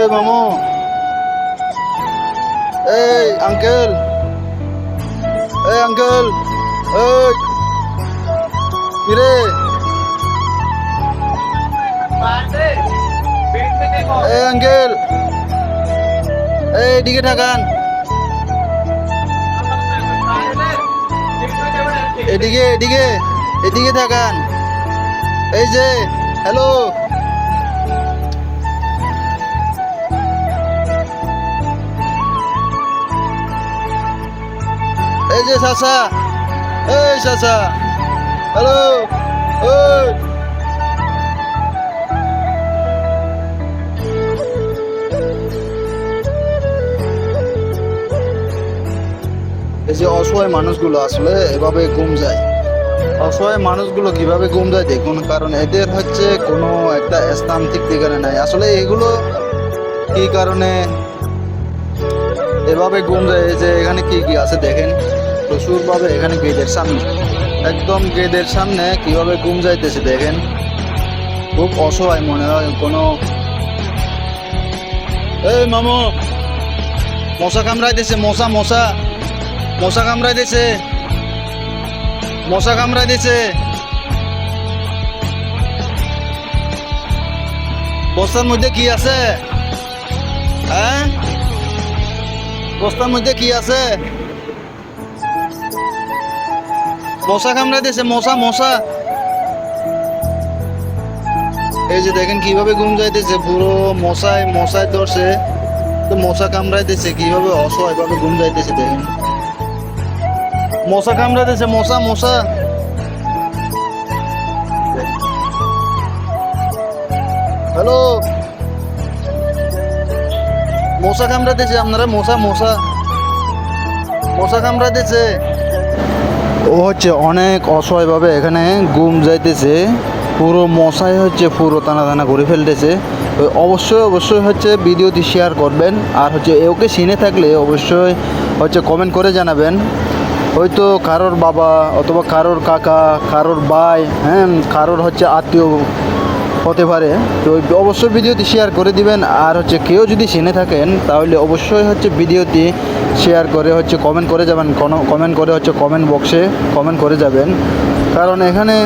এই মামু। এই আঙ্কেল এই আঙ্কেল এই। কিরে? এই আঙ্কেল এই দিকে থাকান। এদিকে এদিকে এদিকে থাকান। এই যে হ্যালো এই যে চাচা, এই চাচা হ্যালো এই। যে অসহায় মানুষগুলো আসলে এভাবে গুম যায়। অসহায় মানুষগুলো কীভাবে গুম যায় দেখুন, কারণ এদের হচ্ছে কোনো একটা স্থান ঠিক নাই। আসলে এগুলো কি কারণে এভাবে গুম যায় যে এখানে কি কি আছে দেখেন। প্রচুরভাবে এখানে গেটের সামনে। একদম গেটের সামনে কীভাবে গুম যাইতেছে দেখেন। খুব অসহায় মনে হয় কোনো। এই মামু, মশা কামড়াইতেছে, মশা মশা। মশা কামড়াই দিছে মশা কামড়াই দিছে বস্তার মধ্যে কি আছে? হ্যাঁ? বস্তার মধ্যে কি আছে? মশা কামড়াই দিছে মশা মশা। এই যে দেখেন কীভাবে ঘুম যাইতেছে, পুরো মশায় মশায় ধরছে। তো মশা কামড়াইতেছে কীভাবে অসহায় ভাবে ঘুম যাইতেছে দেখেন। মশা কামড়াতেছে মশা মশা। হ্যালো? মশা কামড়াতেছে আপনারা মশা মশা। মশা কামড়াতেছে ও হচ্ছে অনেক অসহায়ভাবে এখানে গুম যাইতেছে। পুরো মশাই হচ্ছে পুরো টানা টানা করে ফেলতেছে। অবশ্যই অবশ্যই হচ্ছে ভিডিওটি শেয়ার করবেন। আর হচ্ছে ওকে চিনে থাকলে অবশ্যই হচ্ছে কমেন্ট করে জানাবেন। হয়তো কারোর বাবা অথবা কারোর কাকা, কারোর ভাই হ্যাঁ কারোর হচ্ছে আত্মীয় হতে পারে। তো অবশ্যই ভিডিওটি শেয়ার করে দিবেন। আর হচ্ছে কেউ যদি চিনে থাকেন, তাহলে অবশ্যই হচ্ছে ভিডিওটি শেয়ার করে হচ্ছে কমেন্ট করে যাবেন। কমেন্ট করে হচ্ছে কমেন্ট বক্সে কমেন্ট করে যাবেন। কারণ এখানে